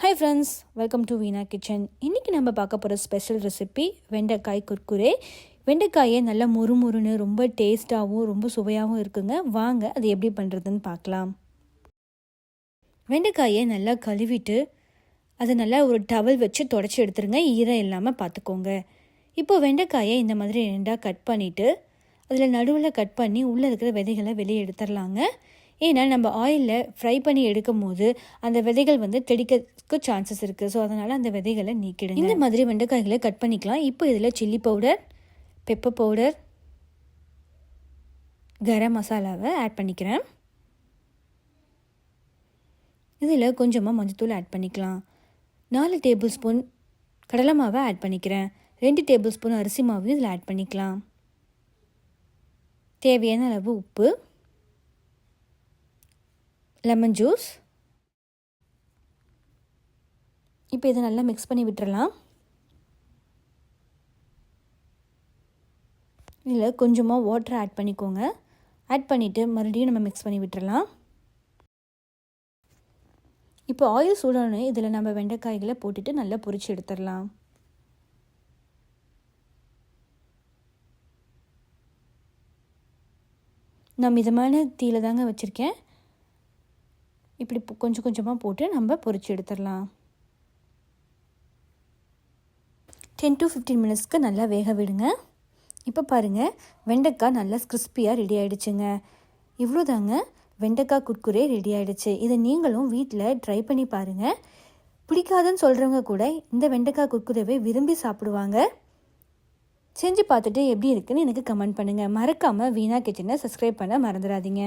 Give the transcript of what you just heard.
Hi friends welcome to Veena kitchen இன்றைக்கி நம்ம பார்க்க போகிற ஸ்பெஷல் ரெசிபி வெண்டைக்காய் குர்குரே. வெண்டைக்காயை நல்லா முறுமுறுன்னு ரொம்ப டேஸ்ட்டாகவும் ரொம்ப சுவையாகவும் இருக்குங்க. வாங்க அது எப்படி பண்ணுறதுன்னு பார்க்கலாம். வெண்டைக்காயை நல்லா கழுவிட்டு அதை நல்லா ஒரு டவல் வச்சு தொடச்சி எடுத்துருங்க. ஈரம் இல்லாமல் பார்த்துக்கோங்க. இப்போது வெண்டைக்காயை இந்த மாதிரி ரெண்டாக கட் பண்ணிவிட்டு அதில் நடுவில் கட் பண்ணி உள்ளே இருக்கிற விதைகளை வெளியே எடுத்துடலாங்க ஏன்னா நம்ம ஆயிலில் ஃப்ரை பண்ணி எடுக்கும் போது அந்த விதைகள் வந்து தெடிக்கிறதுக்கு சான்சஸ் இருக்குது ஸோ அதனால் அந்த விதைகளை நீக்கிடுங்க. இந்த மாதிரி வெண்டைக்காய்களை கட் பண்ணிக்கலாம். இப்போ இதில் சில்லி பவுடர் பெப்பர் பவுடர் கரம் மசாலாவை ஆட் பண்ணிக்கிறேன். இதில் கொஞ்சமாக மஞ்சத்தூள் ஆட் பண்ணிக்கலாம். நாலு டேபிள் ஸ்பூன் கடலை மாவை ஆட் பண்ணிக்கிறேன். ரெண்டு டேபிள் ஸ்பூன் அரிசி மாவையும் இதில் ஆட் பண்ணிக்கலாம். தேவையான அளவு உப்பு. லெமன் ஜூஸ் இப்போ இதை நல்லா மிக்ஸ் பண்ணி விட்டுறலாம். இதில் கொஞ்சமாக வாட்டர் ஆட் பண்ணிக்கோங்க. ஆட் பண்ணிவிட்டு மறுபடியும் நம்ம மிக்ஸ் பண்ணி விட்டுறலாம். இப்போ ஆயில் சூடானே இதில் நம்ம வெண்டைக்காய்களை போட்டுட்டு நல்லா பொரிச்சு எடுத்துடலாம். நான் மிதமான தீயில தாங்க வச்சுருக்கேன். இப்படி கொஞ்சம் கொஞ்சமாக போட்டு நம்ம பொரிச்சு எடுத்துடலாம். டென் டு ஃபிஃப்டீன் மினிட்ஸ்க்கு நல்லா வேக விடுங்க. இப்போ பாருங்கள் வெண்டைக்காய் நல்லா கிறிஸ்பியாக ரெடி ஆகிடுச்சுங்க இவ்வளோ தாங்க வெண்டைக்காய் குட்குரே ரெடி ஆகிடுச்சு இதை நீங்களும் வீட்டில் ட்ரை பண்ணி பாருங்கள் பிடிக்காதுன்னு சொல்கிறவங்க கூட இந்த வெண்டைக்காய் குட்குரேவை விரும்பி சாப்பிடுவாங்க. செஞ்சு பார்த்துட்டு எப்படி இருக்குன்னு எனக்கு கமெண்ட் பண்ணுங்கள் மறக்காமல் வீணா கிச்சனை சப்ஸ்கிரைப் பண்ண மறந்துடாதீங்க.